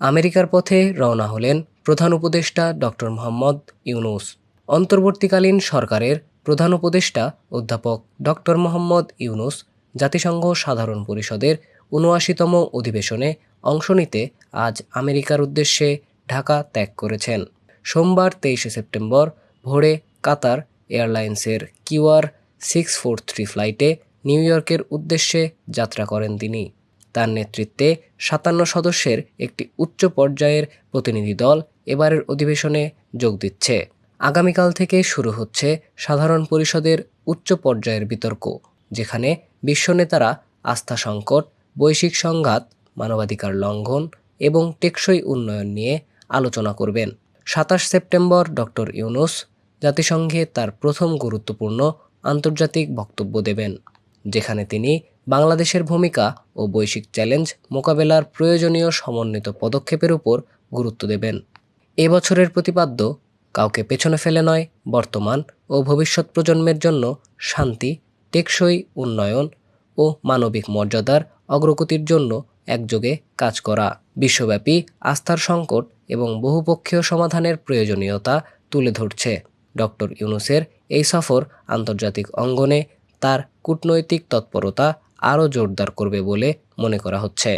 আমেরিকার পথে রওনা হলেন প্রধান উপদেষ্টা ডক্টর মোহাম্মদ ইউনুস। অন্তর্বর্তীকালীন সরকারের প্রধান উপদেষ্টা অধ্যাপক ডক্টর মোহাম্মদ ইউনুস জাতিসংঘ সাধারণ পরিষদের উনআশিতম অধিবেশনে অংশ নিতে আজ আমেরিকার উদ্দেশ্যে ঢাকা ত্যাগ করেছেন। সোমবার তেইশে সেপ্টেম্বর ভোরে কাতার এয়ারলাইন্সের কিউআর সিক্স ফোর থ্রি ফ্লাইটে নিউ ইয়র্কের উদ্দেশ্যে যাত্রা করেন তিনি। তার নেতৃত্বে সাতান্ন সদস্যের একটি উচ্চ পর্যায়ের প্রতিনিধি দল এবারের অধিবেশনে যোগ দিচ্ছে। আগামীকাল থেকে শুরু হচ্ছে সাধারণ পরিষদের উচ্চ পর্যায়ের বিতর্ক, যেখানে বিশ্বনেতারা আস্থা সংকট, বৈশ্বিক সংঘাত, মানবাধিকার লঙ্ঘন এবং টেকসই উন্নয়ন নিয়ে আলোচনা করবেন। সাতাশ সেপ্টেম্বর ডক্টর ইউনুস জাতিসংঘে তার প্রথম গুরুত্বপূর্ণ আন্তর্জাতিক বক্তব্য দেবেন, যেখানে তিনি বাংলাদেশের ভূমিকা ও বৈশ্বিক চ্যালেঞ্জ মোকাবেলার প্রয়োজনীয় সমন্বিত পদক্ষেপের উপর গুরুত্ব দেবেন। এবছরের প্রতিপাদ্য, কাউকে পেছনে ফেলে নয়, বর্তমান ও ভবিষ্যৎ প্রজন্মের জন্য শান্তি, টেকসই উন্নয়ন ও মানবিক মর্যাদার অগ্রগতির জন্য একযোগে কাজ করা, বিশ্বব্যাপী আস্থার সংকট এবং বহুপক্ষীয় সমাধানের প্রয়োজনীয়তা তুলে ধরছে। ডক্টর ইউনুসের এই সফর আন্তর্জাতিক অঙ্গনে তার কূটনৈতিক তৎপরতা আরও জোরদার করবে বলে মনে করা হচ্ছে।